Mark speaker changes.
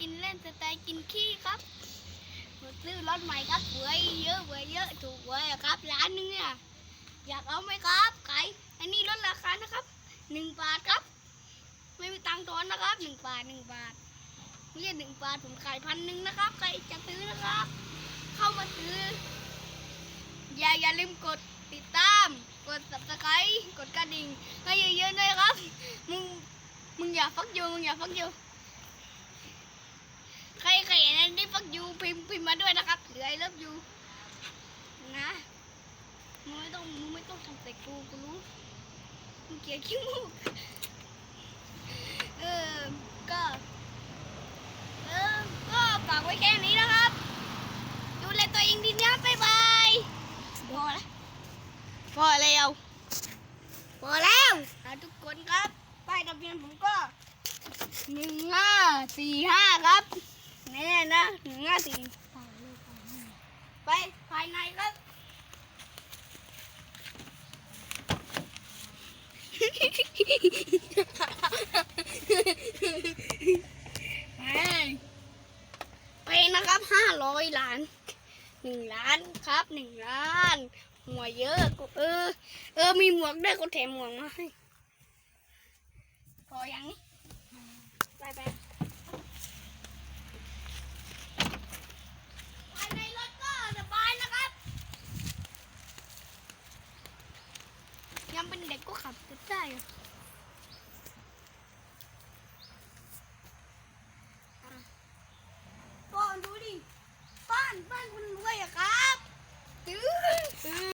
Speaker 1: กินเล่นสไตล์กินขี้ครับมาซื้อรถใหม่ครับหวยเยอะหวยเยอะถูกหวยครับร้านนึงเนี่ยอยากเอาไหมครับขายอันนี้ลดราคานะครับหนึ่งบาทครับ ไม่มีตังค์ทอนนะครับหนึ่งบาทหนึ่งบาทไม่ใช่หนึ่งบาทผมขายพันหนึ่งนะครับใครจะซื้อนะครับ เข้ามาซื้อ อย่าอย่าลืมกดติดตาม กด subscribe กดกระดิ่งให้เยอะๆด้วยครับ มึงมึงอย่าฟักยูมึงอย่าฟักยูใครใครนั้นที่ฟักยูพิ มพ์พิมพ์มาด้วยนะครับเหลือไอ้เลิฟยูนะมึงไม่ต้องมึงไม่ต้องทำใส่กูกูรู้มึงเกลียดขี้มูกเออก็เออก็ฝากไว้แค่นี้นะครับ ดูแลตัวเองดีนะบ๊ายบายพอแล้วพอแล้วพอแล้วอะทุกคนครับป้ายทะเบียนผมก็หนึ่งห้าสี่ห้าครับแน่นะหนึ่งห้าสี่ ไปภายในครับไปไปนะครับห้าร้อยล้านหนึ่งล้านครับหนึ่งล้านหัวเยอะกูเออ เออมีหมวกด้วยกูแถมหมวกมาให้พอยังนี่ไปไปภายในรถก็สบายนะครับ ยังเป็นเด็กก็ขับรถได้อะป้อนดูดิป้านป้านคุณรวยอะครับตื้อ